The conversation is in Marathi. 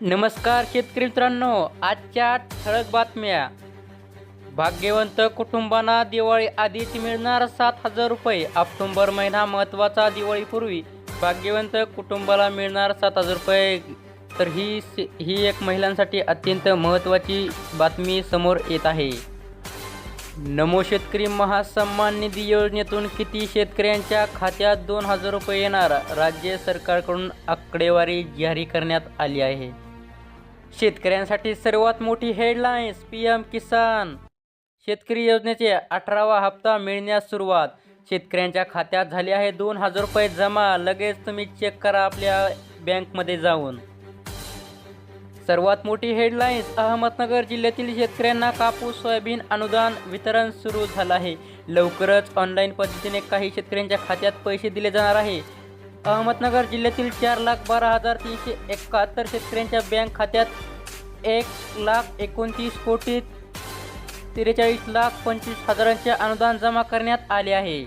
नमस्कार शेतकरी मित्रांनो आजच्या ठळक बातम्या. भाग्यवंत कुटुंबांना दिवाळी आधीच मिळणार सात हजार रुपये. ऑक्टोंबर महिना महत्त्वाचा दिवाळीपूर्वी भाग्यवंत कुटुंबाला मिळणार सात हजार रुपये. तर ही ही एक महिलांसाठी अत्यंत महत्त्वाची बातमी समोर येत आहे. नमो शेतकरी महासन्मान निधी योजनेतून किती शेतकऱ्यांच्या खात्यात दोन हजार रुपये येणार? राज्य सरकारकडून आकडेवारी जारी करण्यात आली आहे. शेतकऱ्यांसाठी सर्वात मोठी हेडलाईन्स पी एम किसान शेतकरी योजनेचे अठरावा हप्ता मिळण्यास सुरुवात. शेतकऱ्यांच्या खात्यात झाले आहे दोन हजार रुपये जमा. लगेच तुम्ही चेक करा आपल्या बँकमध्ये जाऊन. सर्वात मोठी हेडलाईन्स अहमदनगर जिल्ह्यातील शेतकऱ्यांना कापूस सोयाबीन अनुदान वितरण सुरू झालं आहे. लवकरच ऑनलाईन पद्धतीने काही शेतकऱ्यांच्या खात्यात पैसे दिले जाणार आहे. अहमदनगर जिल्ह्यातील चार लाख बारा हजार तीनशे एकाहत्तर शेतकऱ्यांच्या बँक खात्यात एक लाख एकोणतीस कोटी त्रेचाळीस लाख पंचवीस हजारांचे अनुदान जमा करण्यात आले आहे.